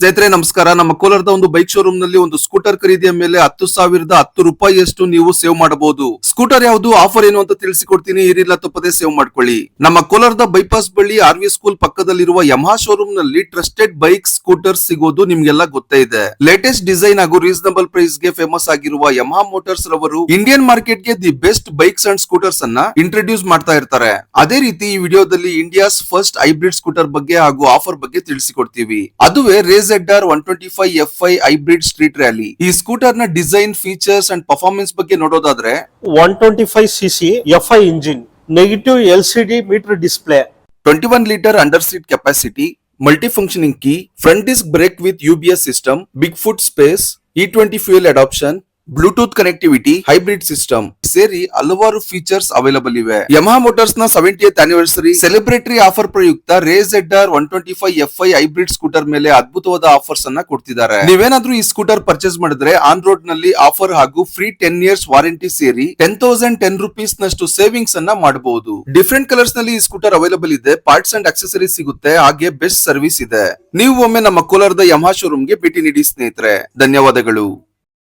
ಸ್ನೇಹಿತರೆ, ನಮಸ್ಕಾರ. ನಮ್ಮ ಕೋಲಾರದ ಒಂದು ಬೈಕ್ ಶೋರೂಮ್ನಲ್ಲಿ ಒಂದು ಸ್ಕೂಟರ್ ಖರೀದಿಯ ಮೇಲೆ ಹತ್ತು ಸಾವಿರದ ಹತ್ತು ರೂಪಾಯಿಯಷ್ಟು ನೀವು ಸೇವ್ ಮಾಡಬಹುದು. ಸ್ಕೂಟರ್ ಯಾವುದು? ಆಫರ್ ಏನು ಅಂತ ತಿಳಿಸಿಕೊಡ್ತೀನಿ. ಇರಿಲ್ಲ ತಪ್ಪದೆ ಸೇವ್ ಮಾಡ್ಕೊಳ್ಳಿ. ನಮ್ಮ ಕೋಲಾರದ ಬೈಪಾಸ್ ಬಳಿ ಆರ್ ವಿ ಸ್ಕೂಲ್ ಪಕ್ಕದಲ್ಲಿರುವ ಯಮಹಾ ಶೋರೂಮ್ನಲ್ಲಿ ಟ್ರಸ್ಟೆಡ್ ಬೈಕ್ ಸ್ಕೂಟರ್ ಸಿಗೋದು ನಿಮ್ಗೆಲ್ಲ ಗೊತ್ತೇ ಇದೆ. ಲೇಟೆಸ್ಟ್ ಡಿಸೈನ್ ಹಾಗೂ ರೀಸನಬಲ್ ಪ್ರೈಸ್ಗೆ ಫೇಮಸ್ ಆಗಿರುವ ಯಮಹಾ ಮೋಟಾರ್ಸ್ ರವರು ಇಂಡಿಯನ್ ಮಾರ್ಕೆಟ್ಗೆ the best bikes and scooters ಅನ್ನ ಇಂಟ್ರೊಡ್ಯೂಸ್ ಮಾಡ್ತಾ ಇರ್ತಾರೆ. ಅದೇ ರೀತಿ ಈ ವಿಡಿಯೋದಲ್ಲಿ ಇಂಡಿಯಾಸ್ ಫಸ್ಟ್ ಹೈಬ್ರಿಡ್ ಸ್ಕೂಟರ್ ಬಗ್ಗೆ ಹಾಗೂ ಆಫರ್ ಬಗ್ಗೆ ತಿಳಿಸಿಕೊಡ್ತೀವಿ. ಅದುವೇ R one twenty five F I hybrid street rally ಈ ಸ್ಕೂಟರ್ನ ಡಿಸೈನ್ ಫೀಚರ್ಸ್ ಅಂಡ್ ಪರ್ಫಾರ್ಮೆನ್ಸ್ ಬಗ್ಗೆ ನೋಡೋದಾದ್ರೆ one twenty five CC F I engine negative L C D meter display twenty one litre under seat capacity multi functioning key front disc brake with UBS system big foot space E twenty fuel adoption Bluetooth connectivity, hybrid system ಸೇರಿ ಹಲವಾರು features available ಇವೆ. Yamaha ಮೋಟಾರ್ಸ್ನ seventy anniversary celebratory offer ಪ್ರಯುಕ್ತ RayZR R one twenty five F I hybrid scooter ಮೇಲೆ ಅದ್ಭುತವಾದ offers ಅನ್ನ ಕೊಡ್ತಿದ್ದಾರೆ. ನೀವೇನಾದ್ರೂ ಈ ಸ್ಕೂಟರ್ ಪರ್ಚೇಸ್ ಮಾಡಿದ್ರೆ ಆನ್ ರೋಡ್ನಲ್ಲಿ ಆಫರ್ ಹಾಗೂ ಫ್ರೀ ಟೆನ್ ಇಯರ್ಸ್ ವಾರಂಟಿ ಸೇರಿ ಟೆನ್ ತೌಸಂಡ್ ಟೆನ್ ರುಪೀಸ್ ನಷ್ಟು ಸೇವಿಂಗ್ಸ್ ಅನ್ನ ಮಾಡಬಹುದು ಡಿಫ್ರೆಂಟ್ ಕಲರ್ಸ್ನಲ್ಲಿ ಈ ಸ್ಕೂಟರ್ ಅವೈಲಬಲ್ ಇದೆ ಪಾರ್ಟ್ಸ್ ಅಂಡ್ ಅಕ್ಸೆಸರಿ ಸಿಗುತ್ತೆ, ಹಾಗೆ ಬೆಸ್ಟ್ ಸರ್ವಿಸ್ ಇದೆ. ನೀವು ಒಮ್ಮೆ ನಮ್ಮ ಕೋಲಾರದ ಯಮಹಾ ಶೋರೂಮ್ಗೆ ಭೇಟಿ ನೀಡಿ ಸ್ನೇಹಿತರೆ. ಧನ್ಯವಾದಗಳು.